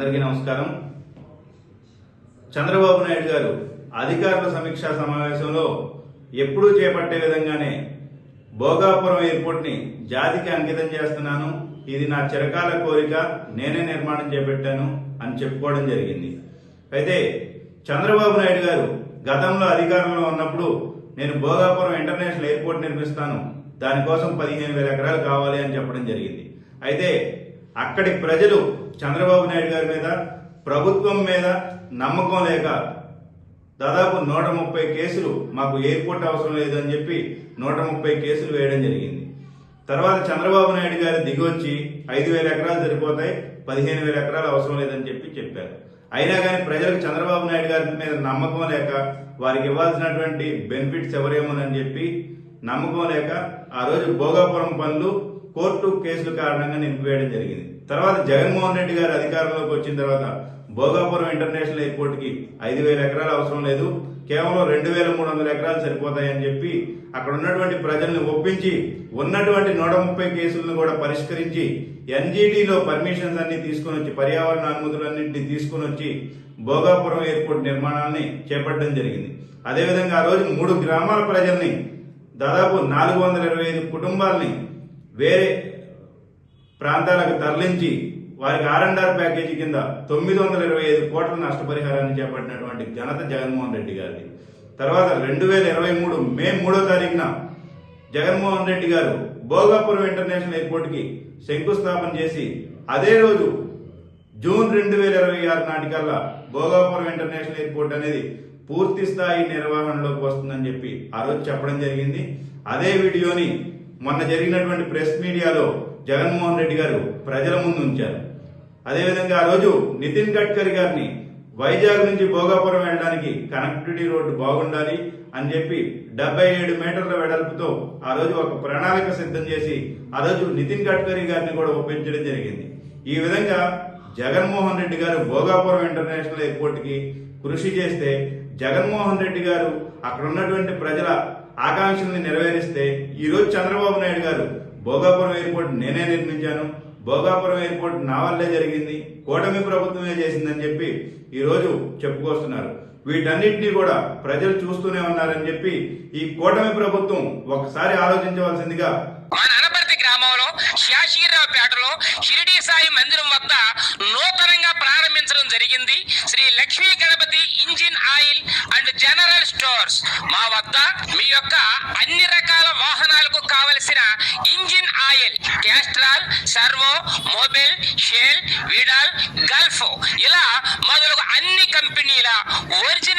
అందరికీ నమస్కారం. చంద్రబాబు నాయుడు గారు అధికారుల సమీక్షా సమావేశంలో ఎప్పుడూ చేపట్టే విధంగానే భోగాపురం ఎయిర్పోర్ట్ని జాతికి అంకితం చేస్తున్నాను. ఇది నా చిరకాల కోరిక. నేనే నిర్మాణం చేపట్టాను అని చెప్పుకోవడం జరిగింది. అయితే చంద్రబాబు నాయుడు గారు గతంలో అధికారంలో ఉన్నప్పుడు నేను భోగాపురం ఇంటర్నేషనల్ ఎయిర్పోర్ట్ నిర్మిస్తాను. దానికోసం పదిహేను వేల ఎకరాలు కావాలి అని చెప్పడం జరిగింది. అయితే అక్కడి ప్రజలు చంద్రబాబు నాయుడు గారి మీద ప్రభుత్వం మీద నమ్మకం లేక దాదాపు నూట ముప్పై కేసులు మాకు ఎయిర్పోర్ట్ అవసరం లేదని చెప్పి నూట ముప్పై కేసులు వేయడం జరిగింది. తర్వాత చంద్రబాబు నాయుడు గారు దిగొచ్చి ఐదు వేల ఎకరాలు సరిపోతాయి పదిహేను వేల ఎకరాలు అవసరం లేదని చెప్పి చెప్పారు. అయినా కానీ ప్రజలకు చంద్రబాబు నాయుడు గారి మీద నమ్మకం లేక వారికి ఇవ్వాల్సినటువంటి బెనిఫిట్స్ ఎవరేమోనని చెప్పి నమ్మకం లేక ఆ రోజు భోగాపురం పనులు కోర్టు కేసుల కారణంగా నిలిపివేయడం జరిగింది. తర్వాత జగన్మోహన్ రెడ్డి గారు అధికారంలోకి వచ్చిన తర్వాత భోగాపురం ఇంటర్నేషనల్ ఎయిర్పోర్ట్కి ఐదు వేల ఎకరాలు అవసరం లేదు. కేవలం రెండు వేల మూడు వందల ఎకరాలు సరిపోతాయని చెప్పి అక్కడ ఉన్నటువంటి ప్రజల్ని ఒప్పించి ఉన్నటువంటి నూట ముప్పై కేసులను కూడా పరిష్కరించి ఎన్జీటీలో పర్మిషన్స్ అన్ని తీసుకొని వచ్చి పర్యావరణ అనుమతులన్నింటినీ తీసుకొని వచ్చి భోగాపురం ఎయిర్పోర్ట్ నిర్మాణాన్ని చేపట్టడం జరిగింది. అదేవిధంగా ఆ రోజు మూడు గ్రామాల ప్రజల్ని దాదాపు నాలుగు వందల ఇరవై ఐదు కుటుంబాలని వేరే ప్రాంతాలకు తరలించి వారికి ఆర్ ప్యాకేజీ కింద తొమ్మిది వందల ఇరవై ఐదు కోట్ల నష్టపరిహారాన్ని చేపట్టినటువంటి ఘనత జగన్మోహన్ రెడ్డి గారిది. తర్వాత రెండు వేల ఇరవై మూడు మే మూడో తారీఖున జగన్మోహన్ రెడ్డి గారు భోగాపురం ఇంటర్నేషనల్ ఎయిర్పోర్ట్కి శంకుస్థాపన చేసి అదే రోజు జూన్ రెండు వేల ఇరవై ఆరు నాటికల్లా భోగాపురం ఇంటర్నేషనల్ ఎయిర్పోర్ట్ అనేది పూర్తి స్థాయి నిర్వహణలోకి వస్తుందని చెప్పి ఆ రోజు చెప్పడం జరిగింది. అదే వీడియోని మొన్న జరిగినటువంటి ప్రెస్ మీడియాలో జగన్మోహన్ రెడ్డి గారు ప్రజల ముందు ఉంచారు. అదేవిధంగా ఆ రోజు నితిన్ గడ్కరీ గారిని వైజాగ్ నుంచి భోగాపురం వెళ్ళడానికి కనెక్టివిటీ రోడ్డు బాగుండాలి అని చెప్పి డెబ్బై ఏడు మీటర్ల వెడల్పుతో ఆ రోజు ఒక ప్రణాళిక సిద్ధం చేసి ఆ రోజు నితిన్ గడ్కరీ గారిని కూడా ఒప్పించడం జరిగింది. ఈ విధంగా జగన్మోహన్ రెడ్డి గారు భోగాపురం ఇంటర్నేషనల్ ఎయిర్పోర్ట్కి కృషి చేస్తే జగన్మోహన్ రెడ్డి గారు అక్కడ ఉన్నటువంటి ప్రజల ఆకాంక్షల్ని నెరవేరిస్తే ఈ రోజు చంద్రబాబు నాయుడు గారు భోగాపురం ఎయిర్పోర్ట్ నేనే నిర్మించాను భోగాపురం ఎయిర్పోర్ట్ నా వల్లే జరిగింది కూటమి ప్రభుత్వమే చేసిందని చెప్పి ఈరోజు చెప్పుకొస్తున్నారు. వీటన్నిటినీ కూడా ప్రజలు చూస్తూనే ఉన్నారని చెప్పి ఈ కూటమి ప్రభుత్వం ఒకసారి ఆలోచించవలసిందిగా మన అనపర్తి గ్రామంలో శాషీరావుపేటలో షిరిడి సాయి మందిరం వద్ద అండ్ స్టోర్స్ మా వద్ద మీ యొక్క అన్ని రకాల వాహనాలకు కావలసిన engine oil Castrol Servo Mobil Shell Veedol Gulf ఇలా మొదలగు అన్ని కంపెనీల ఒరిజినల్